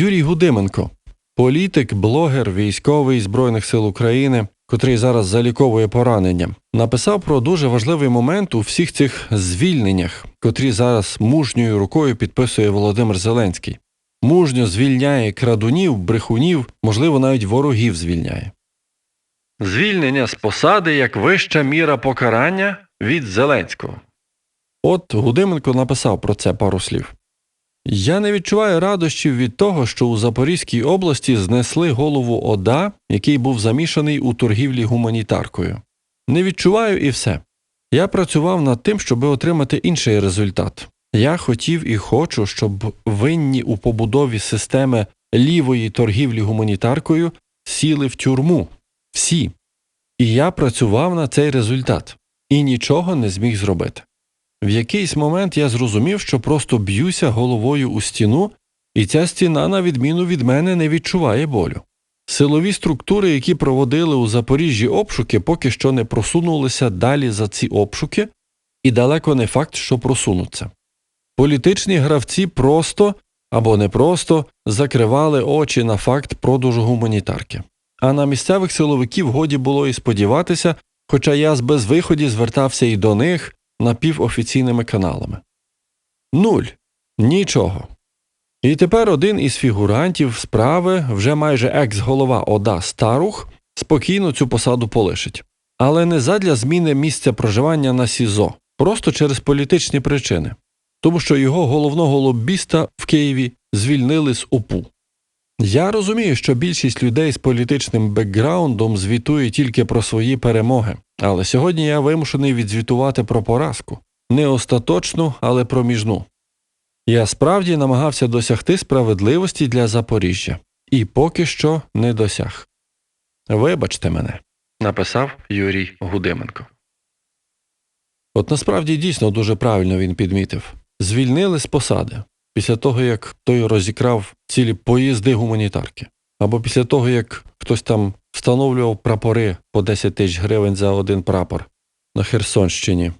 Юрій Гудименко, політик, блогер, військовий Збройних сил України, котрий зараз заліковує поранення, написав про дуже важливий момент у всіх цих звільненнях, котрі зараз мужньою рукою підписує Володимир Зеленський. Мужньо звільняє крадунів, брехунів, можливо, навіть ворогів звільняє. Звільнення з посади як вища міра покарання від Зеленського. От Гудименко написав про це пару слів. Я не відчуваю радощів від того, що у Запорізькій області знесли голову ОДА, який був замішаний у торгівлі гуманітаркою. Не відчуваю і все. Я працював над тим, щоб отримати інший результат. Я хотів і хочу, щоб винні у побудові системи лівої торгівлі гуманітаркою сіли в тюрму. Всі. І я працював на цей результат і нічого не зміг зробити. В якийсь момент я зрозумів, що просто б'юся головою у стіну, і ця стіна, на відміну від мене, не відчуває болю. Силові структури, які проводили у Запоріжжі обшуки, поки що не просунулися далі за ці обшуки, і далеко не факт, що просунуться. Політичні гравці просто або не просто закривали очі на факт продажу гуманітарки. А на місцевих силовиків годі було і сподіватися, хоча я з безвиході звертався і до них напівофіційними каналами. Нуль. Нічого. І тепер один із фігурантів справи, вже майже екс-голова ОДА Старух, спокійно цю посаду полишить. Але не задля зміни місця проживання на СІЗО, просто через політичні причини, тому що його головного лобіста в Києві звільнили з ОПУ. Я розумію, що більшість людей з політичним бекграундом звітує тільки про свої перемоги, але сьогодні я вимушений відзвітувати про поразку не остаточну, але проміжну. Я справді намагався досягти справедливості для Запоріжжя і поки що не досяг. Вибачте мене, написав Юрій Гудименко. От насправді дійсно дуже правильно він підмітив звільнили з посади після того, як той розікрав цілі поїзди гуманітарки, або після того, як хтось там встановлював прапори по 10 тисяч гривень за один прапор на Херсонщині,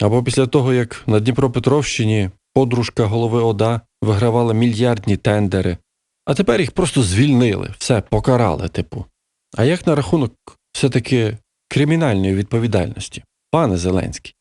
або після того, як на Дніпропетровщині подружка голови ОДА вигравала мільярдні тендери, а тепер їх просто звільнили, все покарали, типу. А як на рахунок все-таки кримінальної відповідальності, пане Зеленський?